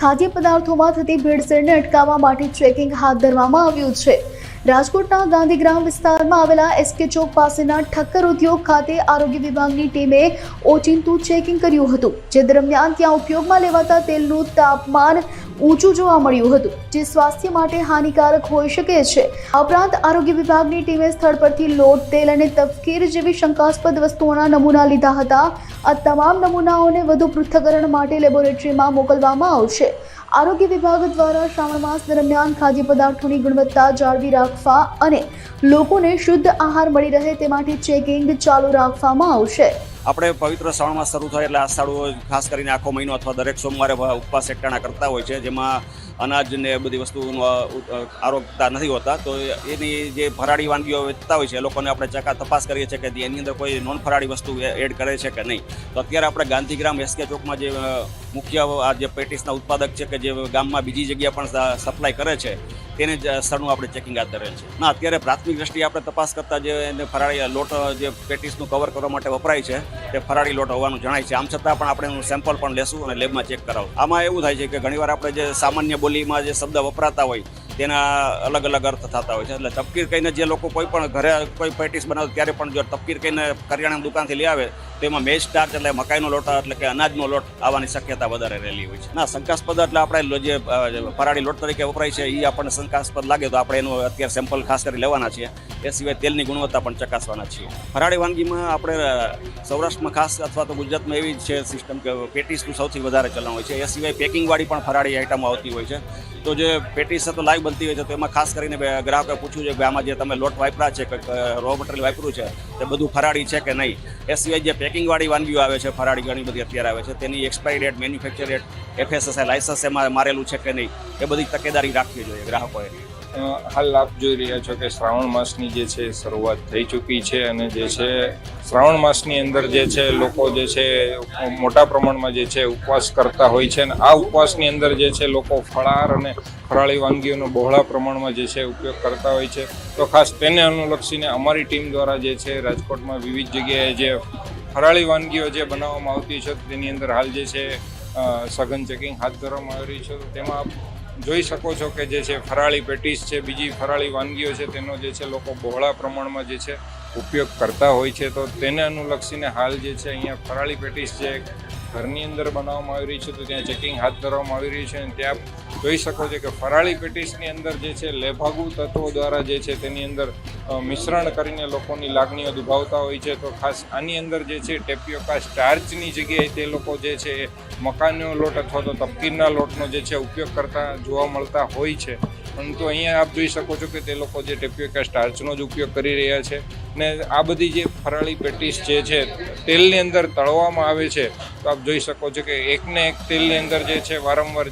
ખાદ્ય પદાર્થોમાં થતી ભેળસેળને અટકાવવા માટે ચેકિંગ હાથ ધરવામાં આવ્યું છે. રાજકોટના ગાંધીગ્રામ વિસ્તારમાં આવેલા એસકે ચોક પાસેના ઠક્કર ઉદ્યોગ ખાતે આરોગ્ય વિભાગની ટીમે ઓચિંતું ચેકિંગ કર્યું હતું, જે દરમિયાન ત્યાં ઉપયોગમાં લેવાતા તેલનું તાપમાન ઊંચું જોવા મળ્યું હતું, જે સ્વાસ્થ્ય માટે હાનિકારક હોઈ શકે છે. આ ઉપરાંત આરોગ્ય વિભાગની ટીમે સ્થળ પરથી લોટ, તેલ અને તફકીર જેવી શંકાસ્પદ વસ્તુઓના નમૂના લીધા હતા. આ તમામ નમૂનાઓને વધુ પૃથ્થકરણ માટે લેબોરેટરીમાં મોકલવામાં આવશે. આરોગ્ય વિભાગ દ્વારા શ્રાવણ માસ દરમિયાન ખાદ્ય પદાર્થોની ગુણવત્તા જાળવી રાખવા અને લોકોને શુદ્ધ આહાર મળી રહે તે માટે ચેકિંગ ચાલુ રાખવામાં આવશે. આપણે પવિત્ર શ્રાવણ શરૂ થાય એટલે આ સાડું ખાસ કરીને આખો મહિનો અથવા દરેક સોમવારે ઉપવાસ એકટાણા કરતા હોય છે, જેમાં અનાજ ને બધી વસ્તુનું આરોગતા નથી હોતા. તો એની જે ફરાળી વાનગીઓ વેચતા હોય છે, એ લોકોને આપણે ચકા તપાસ કરીએ છીએ કે એની અંદર કોઈ નોન ફરાળી વસ્તુ એડ કરે છે કે નહીં. તો અત્યારે આપણે ગાંધીગ્રામ એસકે ચોકમાં જે મુખ્ય આ જે પેટીસના ઉત્પાદક છે કે જે ગામમાં બીજી જગ્યા પણ સપ્લાય કરે છે તેને જ સ્થળનું આપણે ચેકિંગ હાથ ધરેલ છે. ના, અત્યારે પ્રાથમિક દ્રષ્ટિએ આપણે તપાસ કરતા જે ફરાળી લોટ, જે પેટીસનું કવર કરવા માટે વપરાય છે, તે ફરાળી લોટ હોવાનું જણાય છે. આમ છતાં પણ આપણે એનું સેમ્પલ પણ લેશું અને લેબમાં ચેક કરાવું. આમાં એવું થાય છે કે ઘણીવાર આપણે જે સામાન્ય બોલીમાં જે શબ્દ વપરાતા હોય તેના અલગ અલગ અર્થ થતા હોય છે. એટલે તપકીર કહીને જે લોકો કોઈ પણ ઘરે કોઈ પેટીસ બનાવે ત્યારે પણ જો તપકીર કહીને કરિયાણાની દુકાનથી લઈ આવે, તો એમાં મેચ સ્ટાર્ચ એટલે મકાઈનો લોટ, એટલે કે અનાજનો લોટ આવવાની શક્યતા વધારે રહેલી હોય છે. ના, શંકાસ્પદ એટલે આપણે જે ફરાળી લોટ તરીકે વપરાય છે એ આપણને શંકાસ્પદ લાગે તો આપણે એનું અત્યારે સેમ્પલ ખાસ કરી લેવાના છીએ. એ સિવાય તેલની ગુણવત્તા પણ ચકાસવાના છીએ. ફરાળી વાનગીમાં આપણે સૌરાષ્ટ્રમાં ખાસ અથવા તો ગુજરાતમાં એવી છે સિસ્ટમ કે પેટીસનું સૌથી વધારે ચલણ હોય છે. એ સિવાય પેકિંગવાળી પણ ફરાળી આઈટમો આવતી હોય છે. તો જે પેટીસ તો લાઈવ બનતી હોય છે, તો એમાં ખાસ કરીને ગ્રાહકે પૂછ્યું છે કે આમાં જે તમે લોટ વાપરા છે કે રો મટીરિયલ વાપર્યું છે, તે બધું ફરાળી છે કે નહીં? એ સિવાય જે પેકિંગવાળી વાનગીઓ આવે છે, ફરાળી ઘણી બધી અત્યારે આવે છે, તેની expiry date manufacture date FSSAI licence એમાં મારેલું છે કે નહીં? એ બધી તકેદારી રાખવી જોઈએ ગ્રાહકોએ. હાલ આપ જોઈ રહ્યા છો કે શ્રાવણ માસની જે છે શરૂઆત થઈ ચૂકી છે અને જે છે શ્રાવણ માસની અંદર જે છે લોકો જે છે મોટા પ્રમાણમાં જે છે ઉપવાસ કરતા હોય છે અને આ ઉપવાસની અંદર જે છે લોકો ફળાર અને ફરાળી વાનગીઓનો બહોળા પ્રમાણમાં જે છે ઉપયોગ કરતા હોય છે. તો ખાસ તેને અનુલક્ષીને અમારી ટીમ દ્વારા જે છે રાજકોટમાં વિવિધ જગ્યાએ જે ફરાળી વાનગીઓ જે બનાવવામાં આવતી છે તેની અંદર હાલ જે છે સઘન ચેકિંગ હાથ ધરવામાં આવી રહી છે. તેમાં જોઈ શકો છો કે જે છે ફરાળી પેટીસ છે, બીજી ફરાળી વાનગીઓ છે, તેનો જે છે લોકો બહોળા પ્રમાણમાં જે છે ઉપયોગ કરતા હોય છે. તો તેને અનુલક્ષીને હાલ જે છે અહીંયા ફરાળી પેટીસ જે ઘરની અંદર બનાવવામાં આવી રહી છે, તો ત્યાં ચેકિંગ હાથ ધરવામાં આવી રહ્યું છે અને ત્યાં જોઈ શકો છો કે ફરાળી પેટીસની અંદર જે છે, લેભાગુ તત્વો દ્વારા જે છે, તેની અંદર મિશ્રણ કરીને લોકોની લાગણીઓ દુભાવતા હોય છે. તો ખાસ આની અંદર જે છે ટેપિયોકા સ્ટાર્ચની જગ્યાએ તે લોકો જે છે, એ મકાનનો લોટ અથવા તો તપકીરના લોટનો જે છે, ઉપયોગ કરતા જોવા મળતા હોય છે. પરંતુ અહીંયા આપ જોઈ શકો છો કે તે લોકો જે ટેપ્યુકા સ્ટાર્ચનો જ ઉપયોગ કરી રહ્યા છે ને આ બધી જે ફરાળી પેટીસ જે છે તેલની અંદર તળવામાં આવે છે, તો આપ જોઈ શકો છો કે એકને એક તેલની અંદર જે છે વારંવાર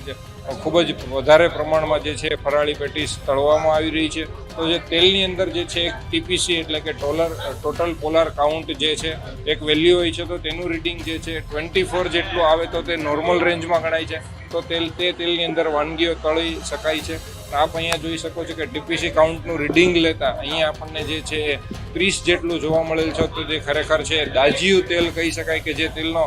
ખૂબ જ વધારે પ્રમાણમાં જે છે ફરાળી પેટીસ તળવામાં આવી રહી છે. તો જે તેલની અંદર જે છે એક ટીપીસી એટલે કે ટોલર ટોટલ પોલાર કાઉન્ટ જે છે, એક વેલ્યુ હોય છે, તો તેનું રીડિંગ જે છે ટ્વેન્ટી ફોર જેટલું આવે તો તે નોર્મલ રેન્જમાં ગણાય છે. તો તેલ, તે તેલની અંદર વાનગીઓ તળી શકાય છે. આપ અહીંયા જોઈ શકો છો કે ટીપીસી કાઉન્ટનું રીડિંગ લેતા અહીંયા આપણને જે છે એ ત્રીસ જેટલું જોવા મળેલ છે, તો જે ખરેખર છે દાજીયું તેલ કહી શકાય કે જે તેલનો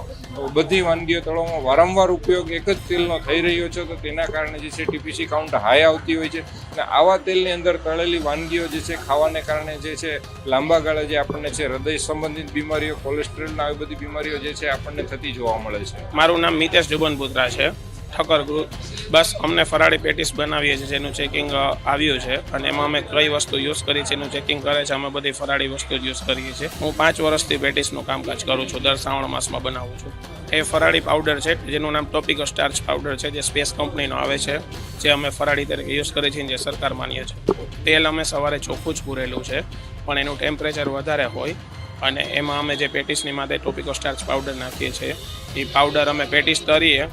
બધી વાનગીઓ તળવામાં વારંવાર ઉપયોગ એક જ તેલનો થઈ રહ્યો છે, તો તેના કારણે જે છે ટીપીસી કાઉન્ટ હાઈ આવતી હોય છે. અને આવા તેલની અંદર તળેલી વાનગીઓ જે છે ખાવાને કારણે જે છે લાંબા ગાળે જે આપણને છે હૃદય સંબંધિત બીમારીઓ કોલેસ્ટ્રોલના આવી બધી બીમારીઓ જે છે આપણને થતી જોવા મળે છે. મારું નામ મિતેશ જુબનપુત્રા છે. ઠક્કર ગ્રુપ. બસ અમને ફરાળી પેટીસ બનાવીએ છીએ, જેનું ચેકિંગ આવ્યું છે. અને એમાં અમે કઈ વસ્તુ યુઝ કરી છે, એનું ચેકિંગ કરે છે. અમે બધી ફરાળી વસ્તુ જ યુઝ કરીએ છીએ. હું પાંચ વર્ષથી પેટીસનું કામકાજ કરું છું. દર શ્રાવણ માસમાં બનાવું છું. એ ફરાળી પાવડર છે, જેનું નામ ટોપિકો સ્ટાર્ચ પાવડર છે, જે સ્પેસ કંપનીનો આવે છે, જે અમે ફરાળી તરીકે યુઝ કરીએ છીએ જે સરકાર માન્ય છે. તેલ અમે સવારે ચોખ્ખું જ પૂરેલું છે, પણ એનું ટેમ્પરેચર વધારે હોય. અને એમાં અમે જે પેટીસની માથે ટોપિકો સ્ટાર્ચ પાવડર નાખીએ છીએ, એ પાવડર અમે પેટીસ તરીએ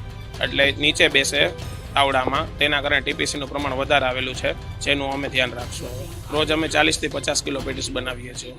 એટલે નીચે બેસે તાવડામાં તેના કારણે ટીપીસીનું પ્રમાણ વધારે આવેલું છે, જેનું અમે ધ્યાન રાખશું. રોજ અમે ચાલીસથી પચાસ કિલો પેટીસ બનાવીએ છીએ.